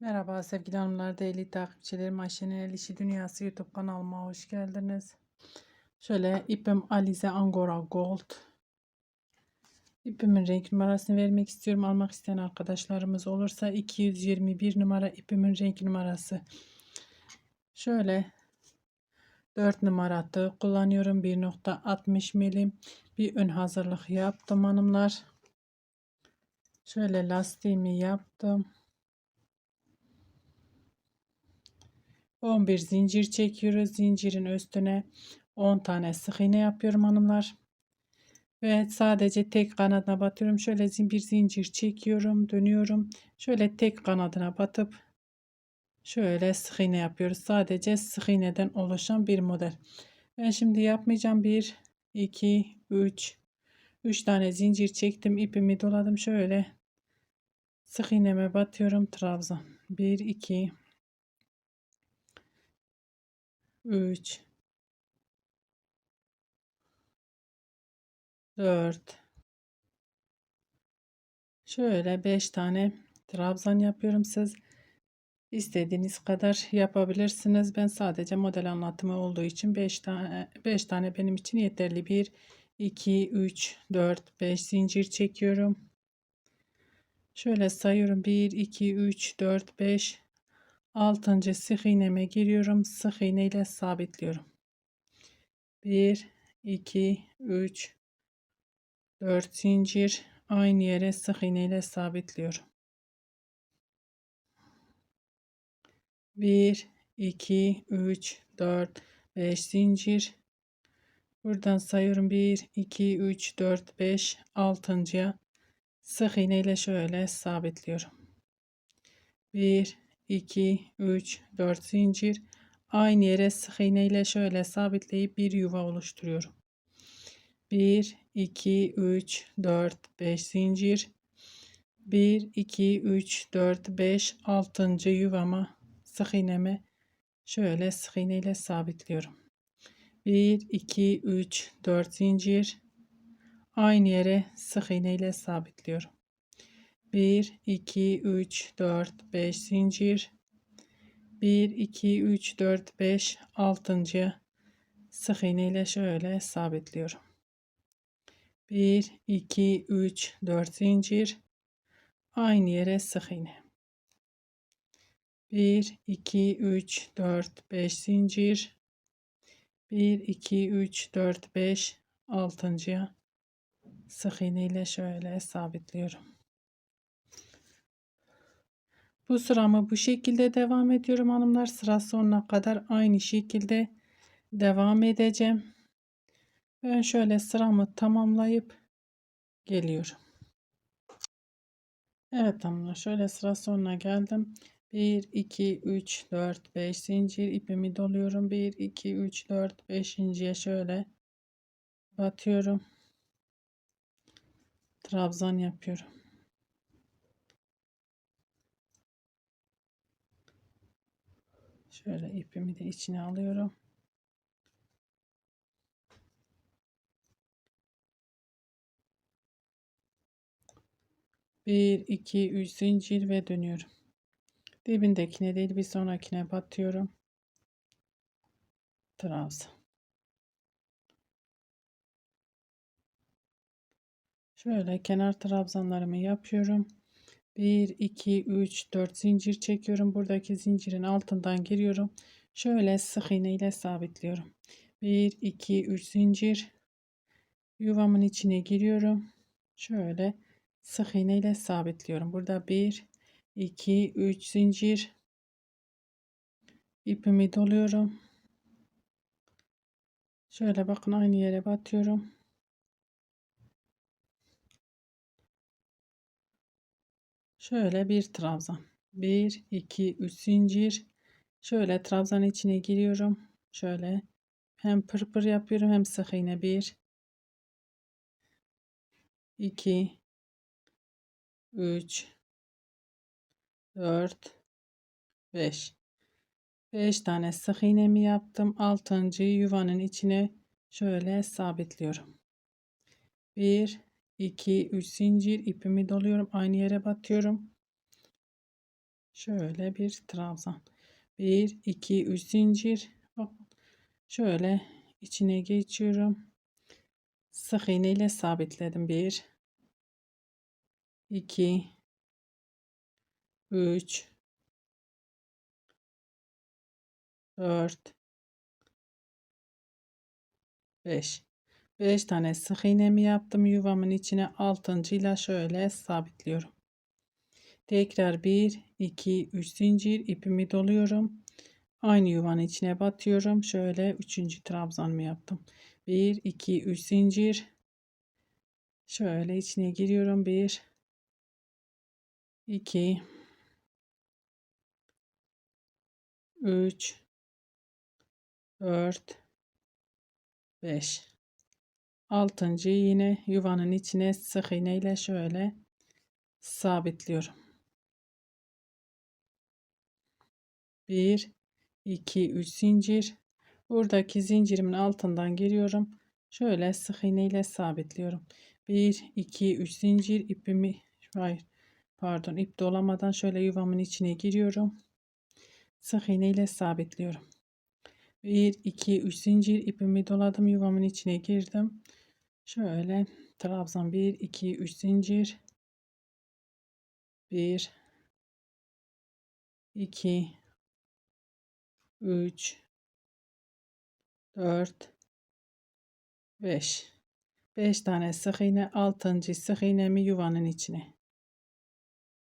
Merhaba sevgili hanımlar, değerli takipçilerim. Ayşe'nin El İşi Dünyası YouTube kanalıma hoş geldiniz. Şöyle ipim Alize Angora Gold. İpimin renk numarasını vermek istiyorum. Almak isteyen arkadaşlarımız olursa 221 numara ipimin renk numarası. Şöyle 4 numara kullanıyorum. 1.60 milim bir ön hazırlık yaptım hanımlar. Şöyle lastiğimi yaptım. 11 zincir çekiyoruz. Zincirin üstüne 10 tane sık iğne yapıyorum hanımlar. Ve sadece tek kanadına batıyorum. Şöyle bir zincir çekiyorum. Dönüyorum. Şöyle tek kanadına batıp şöyle sık iğne yapıyoruz. Sadece sık iğneden oluşan bir model. Ben şimdi yapmayacağım. 1, 2, 3, 3 tane zincir çektim. ipimi doladım. Şöyle sık iğneme batıyorum. Trabzan. 1, 2, 3 4 şöyle 5 tane trabzan yapıyorum. Siz istediğiniz kadar yapabilirsiniz. Ben sadece model anlatımı olduğu için 5 tane 5 tane benim için yeterli. 1 2 3 4 5 zincir çekiyorum. Şöyle sayıyorum. 1 2 3 4 5 altıncı sık iğneme giriyorum. Sık iğne ile sabitliyorum. 1 2 3 4 zincir. Aynı yere sık iğne ile sabitliyorum. 1 2 3 4 5 zincir. Buradan sayıyorum. 1 2 3 4 5 altıncıya sık iğne ile şöyle sabitliyorum. 1 2 3 4 zincir. Aynı yere sık iğne ile şöyle sabitleyip bir yuva oluşturuyorum 1 2 3 4 5 zincir. 1 2 3 4 5 6. yuvama sık iğneme şöyle sık iğne ile sabitliyorum 1 2 3 4 zincir. Aynı yere sık iğne ile sabitliyorum 1 2 3 4 5 zincir. 1 2 3 4 5 6. sık iğne ile şöyle sabitliyorum. 1 2 3 4 zincir. Aynı yere sık iğne. 1 2 3 4 5 zincir. 1 2 3 4 5 altıncıya sık iğne ile şöyle sabitliyorum bu sıramı bu şekilde devam ediyorum hanımlar. Sıra sonuna kadar aynı şekilde devam edeceğim. Ben şöyle sıramı tamamlayıp geliyorum. Evet hanımlar şöyle sıra sonuna geldim. 1 2 3 4 5 zincir ipimi doluyorum. 1 2 3 4 5.'ye şöyle batıyorum. Trabzan yapıyorum. Şöyle ipimi de içine alıyorum. Bir, iki, üç zincir ve dönüyorum. Dibindekine değil bir sonrakine batıyorum. Trabzan. Şöyle kenar trabzanlarımı yapıyorum. 1 2 3 4 zincir çekiyorum. Buradaki zincirin altından giriyorum. Şöyle sık iğne ile sabitliyorum. 1 2 3 zincir. Yuvamın içine giriyorum. Şöyle sık iğne ile sabitliyorum. Burada 1 2 3 zincir. İpimi doluyorum. Şöyle bakın aynı yere batıyorum Şöyle bir trabzan. 1 2 3 zincir. Şöyle trabzan içine giriyorum. Şöyle hem pırpır yapıyorum hem sık iğne 1 2 3 4 5 5 tane sık iğnemi yaptım. 6. yuvanın içine şöyle sabitliyorum. 1 2 3 zincir ipimi doluyorum aynı yere batıyorum Şöyle bir trabzan. 1 2 3 zincir. Şöyle içine geçiyorum. Sık iğne ile sabitledim. 1 2 3 4 5 5 tane sık iğnemi yaptım. Yuvamın içine altıncıyla şöyle sabitliyorum. Tekrar 1 2 3 zincir ipimi doluyorum. Aynı yuvanın içine batıyorum. Şöyle üçüncü trabzanımı yaptım. 1 2 3 zincir. Şöyle içine giriyorum. 1 2 3 4 5 altıncı yine yuvanın içine sık iğne ile şöyle sabitliyorum. 1 2 3 zincir. Buradaki zincirimin altından giriyorum. Şöyle sık iğne ile sabitliyorum. 1 2 3 zincir ipimi hayır pardon ip dolamadan şöyle yuvamın içine giriyorum. Sık iğne ile sabitliyorum. 1 2 3 zincir ipimi doladım yuvamın içine girdim şöyle trabzan 1 2 3 zincir. 1 2 3 4 5 5 tane sık iğne 6. sık iğnemi yuvanın içine.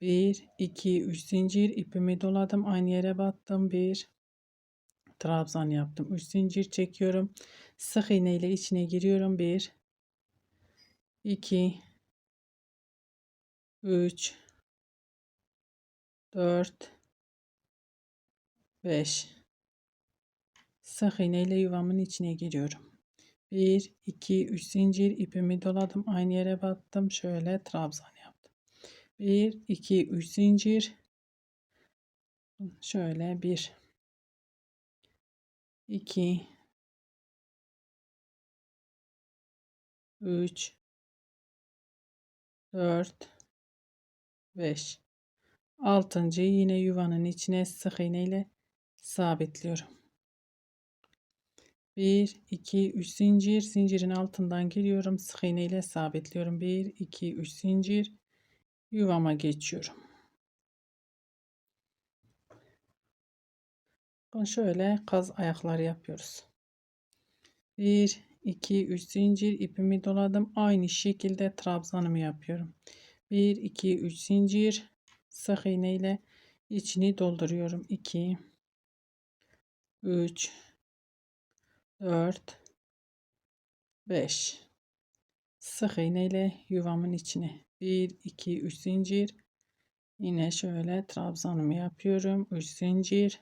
1 2 3 zincir ipimi doladım aynı yere battım. 1 trabzan yaptım 3 zincir çekiyorum. Sık iğne ile içine giriyorum. 1 2 3 4 5 sık iğne ile yuvamın içine giriyorum. 1 2 3 zincir ipimi doladım aynı yere battım şöyle trabzan yaptım. 1 2 3 zincir şöyle 1 2 3 4 5 altıncı yine yuvanın içine sık iğne ile sabitliyorum. 1 2 3 zincir. Zincirin altından giriyorum. Sık iğne ile sabitliyorum. 1 2 3 zincir. Yuvama geçiyorum. Şöyle kaz ayakları yapıyoruz. 1 2 3 zincir ipimi doladım. Aynı şekilde trabzanımı yapıyorum. 1 2 3 zincir sık iğne ile içini dolduruyorum. 2 3 4 5 sık iğne ile yuvamın içine 1 2 3 zincir yine şöyle trabzanımı yapıyorum 3 zincir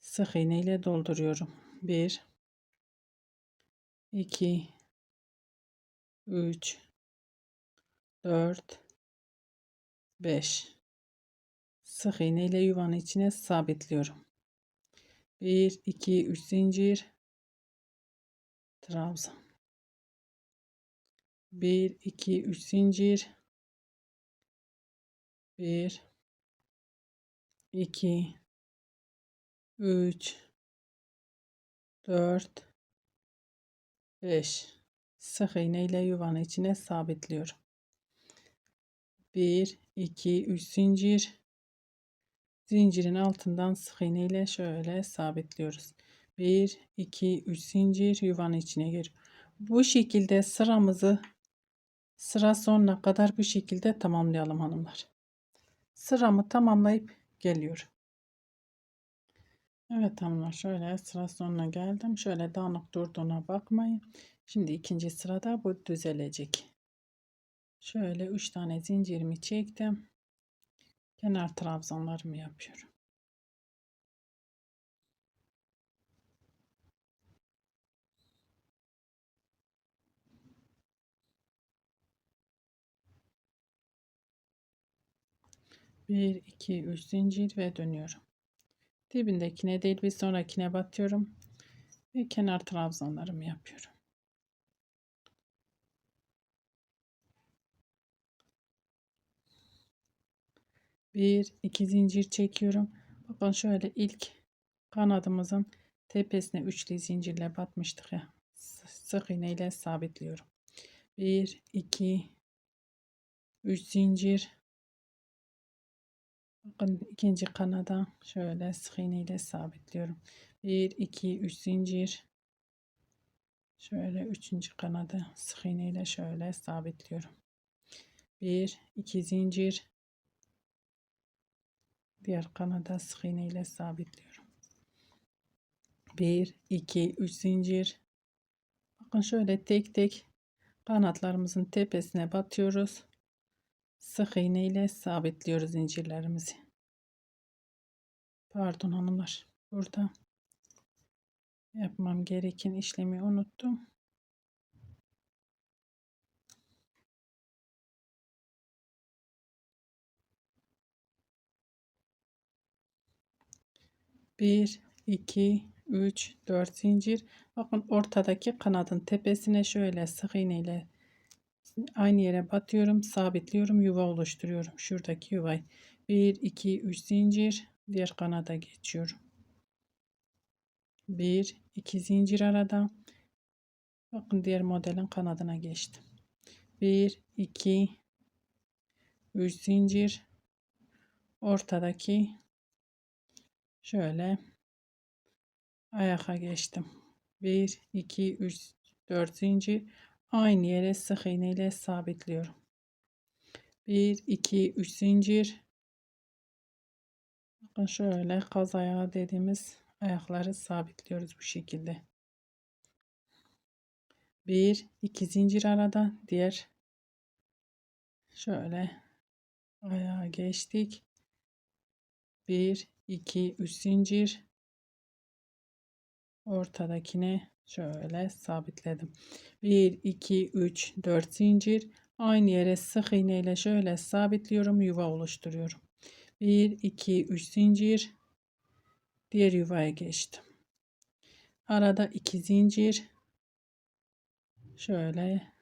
sık iğne ile dolduruyorum. 1 2 3 4 5 sık iğne ile yuvanın içine sabitliyorum. 1 2 3 zincir. Trabzan. 1 2 3 zincir. 1 2 3 4 5 sık iğne ile yuvanın içine sabitliyorum. 1 2 3 zincir zincirin altından sık iğne ile şöyle sabitliyoruz. 1 2 3 zincir yuvanın içine gir. Bu şekilde sıramızı sıra sonuna kadar bu şekilde tamamlayalım hanımlar. Sıramı tamamlayıp geliyorum. Evet hanımlar şöyle sıra sonuna geldim. Şöyle dağınık durduğuna bakmayın. Şimdi ikinci sırada bu düzelecek. Şöyle 3 tane zincirimi çektim. Kenar trabzanlarımı yapıyorum. Bir, iki, üç zincir ve dönüyorum. Dibindekine değil bir sonrakine batıyorum. Ve kenar trabzanlarımı yapıyorum. 1 2 zincir çekiyorum. Bakın şöyle ilk kanadımızın tepesine üçlü zincirle batmıştık ya. Sık iğne ile sabitliyorum. 1 2 3 zincir. Bakın ikinci kanada şöyle sık iğne ile sabitliyorum. 1 2 3 zincir. Şöyle üçüncü kanadı sık iğne ile şöyle sabitliyorum. 1 2 zincir. Diğer kanada sık iğne ile sabitliyorum. 1 2 3 zincir. Bakın şöyle tek tek kanatlarımızın tepesine batıyoruz. Sık iğne ile sabitliyoruz zincirlerimizi. Pardon hanımlar. Burada yapmam gereken işlemi unuttum. Bir, iki, üç, dört zincir. Bakın ortadaki kanadın tepesine şöyle sık iğne ile aynı yere batıyorum, sabitliyorum, yuva oluşturuyorum. Şuradaki yuvayı. 1 2 3 zincir, diğer kanada geçiyorum. 1 2 zincir arada. Bakın diğer modelin kanadına geçtim. 1 2 3 zincir ortadaki şöyle ayaka geçtim. 1 2 3 4 zincir aynı yere sık iğne ile sabitliyorum. 1 2 3 zincir bakın şöyle kaz ayağı dediğimiz ayakları sabitliyoruz bu şekilde. 1 2 zincir arada diğer şöyle ayağa geçtik. 1 2 3 zincir ortadakine şöyle sabitledim. 1 2 3 4 zincir aynı yere sık iğne ile şöyle sabitliyorum yuva oluşturuyorum. 1 2 3 zincir diğer yuvaya geçtim. Arada 2 zincir şöyle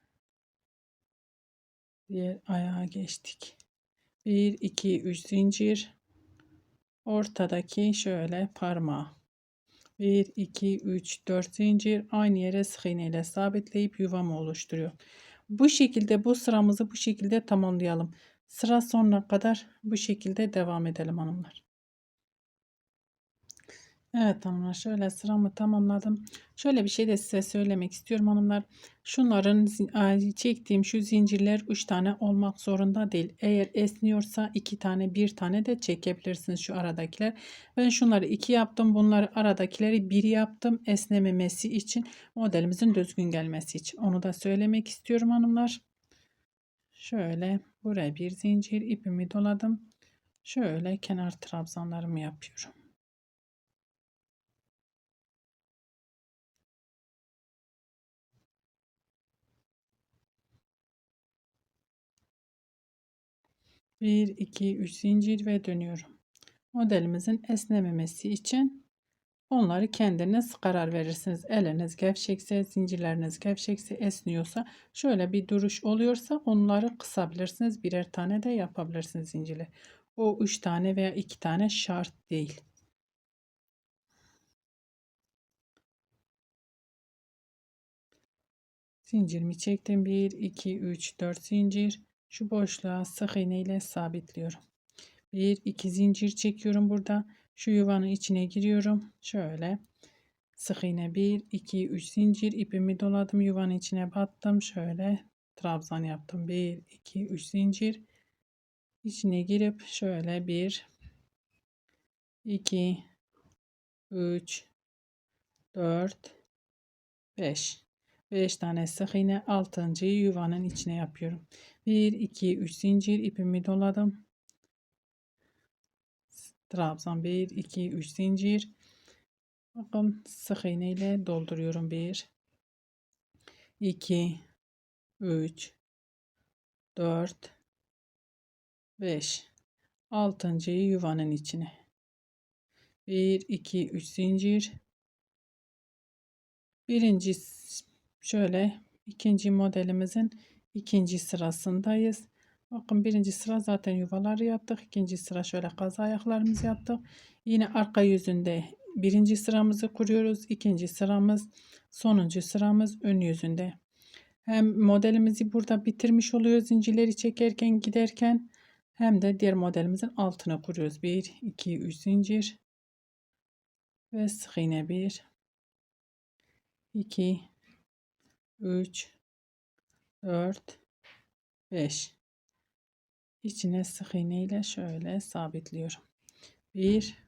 diğer ayağa geçtik. 1 2 3 zincir ortadaki şöyle parmağı 1 2 3 4 zincir aynı yere sık iğne ile sabitleyip yuvamı oluşturuyor. Bu şekilde bu sıramızı bu şekilde tamamlayalım. Sıra sonuna kadar bu şekilde devam edelim hanımlar. Evet hanımlar şöyle sıramı tamamladım. Şöyle bir şey de size söylemek istiyorum hanımlar. Şunların çektiğim şu zincirler 3 tane olmak zorunda değil. Eğer esniyorsa 2 tane 1 tane de çekebilirsiniz şu aradakiler. Ben şunları 2 yaptım. Bunları aradakileri 1 yaptım. Esnememesi için modelimizin düzgün gelmesi için. Onu da söylemek istiyorum hanımlar. Şöyle buraya bir zincir ipimi doladım. Şöyle kenar trabzanlarımı yapıyorum. Bir, iki, üç zincir ve dönüyorum. Modelimizin esnememesi için onları kendiniz karar verirsiniz. Eliniz gevşekse, zincirleriniz gevşekse, esniyorsa, şöyle bir duruş oluyorsa onları kısabilirsiniz. Birer tane de yapabilirsiniz zincirle. O üç tane veya iki tane şart değil. Zincirimi çektim. 1, 2, 3, 4 zincir. Şu boşluğa sık iğne ile sabitliyorum. 1 2 zincir çekiyorum burada. Şu yuvanın içine giriyorum. Şöyle sık iğne 1 2 3 zincir ipimi doladım. Yuvanın içine battım. Şöyle trabzan yaptım. 1 2 3 zincir içine girip şöyle 1 2 3 4 5 5 tane sık iğne 6. yuvanın içine yapıyorum. 1 2 3 zincir ipimi doladım. Trabzan 1 2 3 zincir. Bakın sık iğne ile dolduruyorum. 1 2 3 4 5 6. yuvanın içine. 1 2 3 zincir. Birinci şöyle ikinci modelimizin ikinci sırasındayız. Bakın birinci sıra zaten yuvaları yaptık. İkinci sıra şöyle kaz ayaklarımızı yaptık. Yine arka yüzünde birinci sıramızı kuruyoruz. İkinci sıramız, sonuncu sıramız ön yüzünde. Hem modelimizi burada bitirmiş oluyoruz zincirleri çekerken giderken hem de diğer modelimizin altına kuruyoruz. 1, 2, 3 zincir ve sık iğne 1, 2, 3, 4, 5. İçine sık iğne ile şöyle sabitliyorum. 1,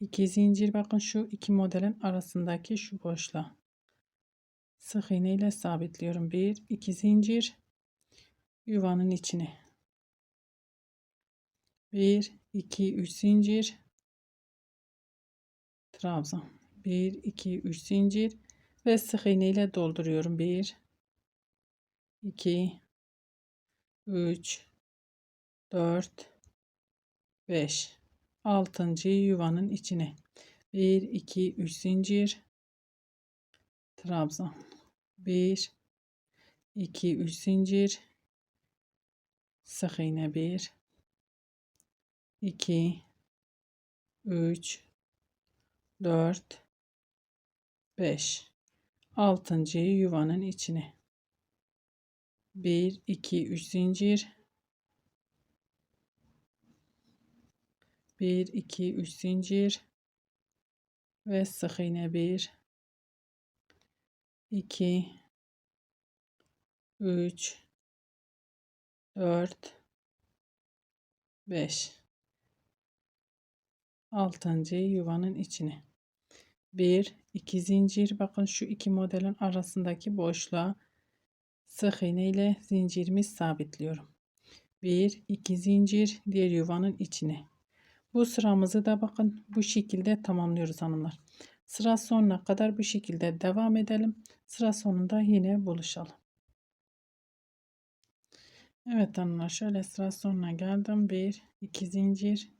2 zincir bakın şu iki modelin arasındaki şu boşluğa. Sık iğne ile sabitliyorum. 1, 2 zincir yuvanın içine. 1, 2, 3 zincir trabzan. 1, 2, 3 zincir ve sık iğne ile dolduruyorum. 1, 2, 3, 4, 5. 6. yuvanın içine. 1, 2, 3 zincir trabzan. 1, 2, 3 zincir sık iğne 1, 2, 3, 4, 5. 6. yuvanın içine. 1, 2, 3 zincir. 1, 2, 3 zincir. Ve sık iğne 1, 2, 3, 4, 5. 6. yuvanın içine. 1, 2 zincir. Bakın şu iki modelin arasındaki boşluğa sık iğne ile zincirimi sabitliyorum. 1 2 zincir diğer yuvanın içine. Bu sıramızı da bakın bu şekilde tamamlıyoruz hanımlar. Sıra sonuna kadar bu şekilde devam edelim. Sıra sonunda yine buluşalım. Evet hanımlar şöyle sıra sonuna geldim. 1 2 zincir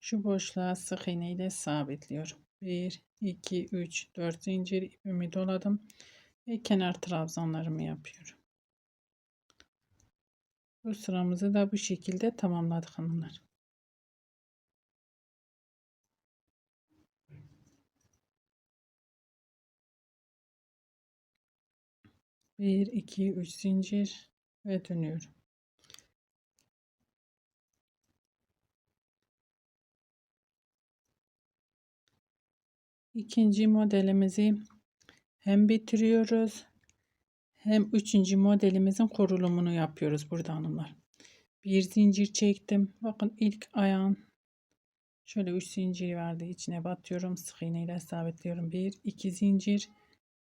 şu boşluğa sık iğne ile sabitliyorum. 1 2 3 4 zincir ipimi doladım ve kenar trabzanlarımı yapıyorum. Bu sıramızı da bu şekilde tamamladık hanımlar. Bir, iki, üç zincir ve dönüyorum. İkinci modelimizi hem bitiriyoruz hem üçüncü modelimizin kurulumunu yapıyoruz burada hanımlar. Bir zincir çektim. Bakın ilk ayağın şöyle üç zincir verdi. içine batıyorum. Sık iğne ile sabitliyorum. Bir, iki zincir.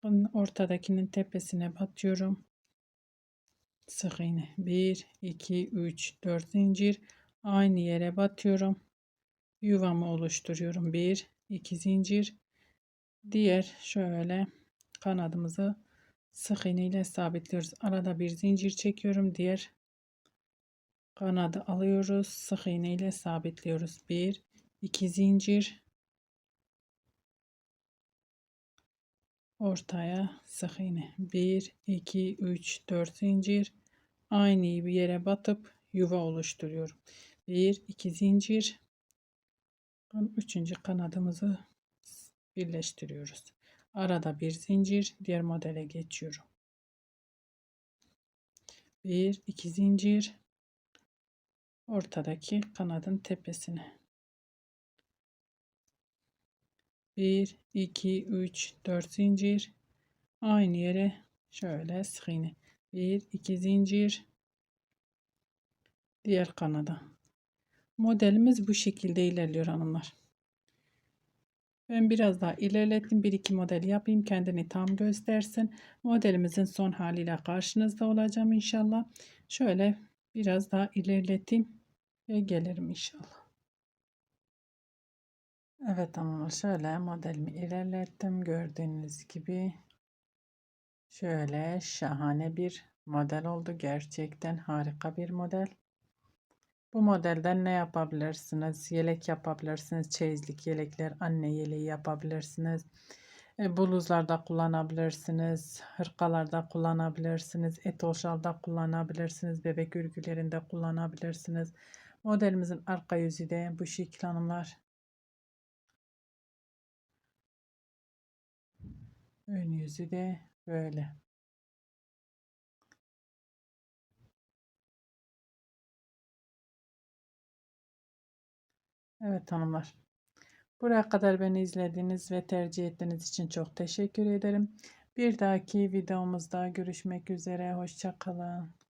Bunun ortadakinin tepesine batıyorum. Sık iğne. Bir, iki, üç, dört zincir. Aynı yere batıyorum. Yuvamı oluşturuyorum. Bir, iki zincir. Diğer şöyle kanadımızı sık iğne ile sabitliyoruz. Arada bir zincir çekiyorum. Diğer kanadı alıyoruz. Sık iğne ile sabitliyoruz. Bir, iki zincir. Ortaya sık iğne. 1, 2, 3, 4 zincir. Aynı bir yere batıp yuva oluşturuyorum. 1, 2 zincir. Üçüncü kanadımızı birleştiriyoruz. Arada bir zincir diğer modele geçiyorum. Bir, iki zincir ortadaki kanadın tepesine. 1 2 3 4 zincir aynı yere şöyle sık iğne 1 2 zincir diğer kanada modelimiz bu şekilde ilerliyor hanımlar ben biraz daha ilerlettim. Bir iki model yapayım. Kendini tam göstersin. Modelimizin son haliyle karşınızda olacağım inşallah. Şöyle biraz daha ilerleteyim ve gelirim inşallah. Evet ama şöyle modelimi ilerlettim. Gördüğünüz gibi şöyle şahane bir model oldu. Gerçekten harika bir model. Bu modelden ne yapabilirsiniz? Yelek yapabilirsiniz. Çeyizlik yelekler, anne yeleği yapabilirsiniz. E, bluzlarda kullanabilirsiniz. Hırkalarda kullanabilirsiniz. Etoşalda kullanabilirsiniz. Bebek örgülerinde kullanabilirsiniz. Modelimizin arka yüzü de bu şekil hanımlar. Ön yüzü de böyle. Evet hanımlar. Buraya kadar beni izlediğiniz ve tercih ettiğiniz için çok teşekkür ederim. Bir dahaki videomuzda görüşmek üzere. Hoşçakalın.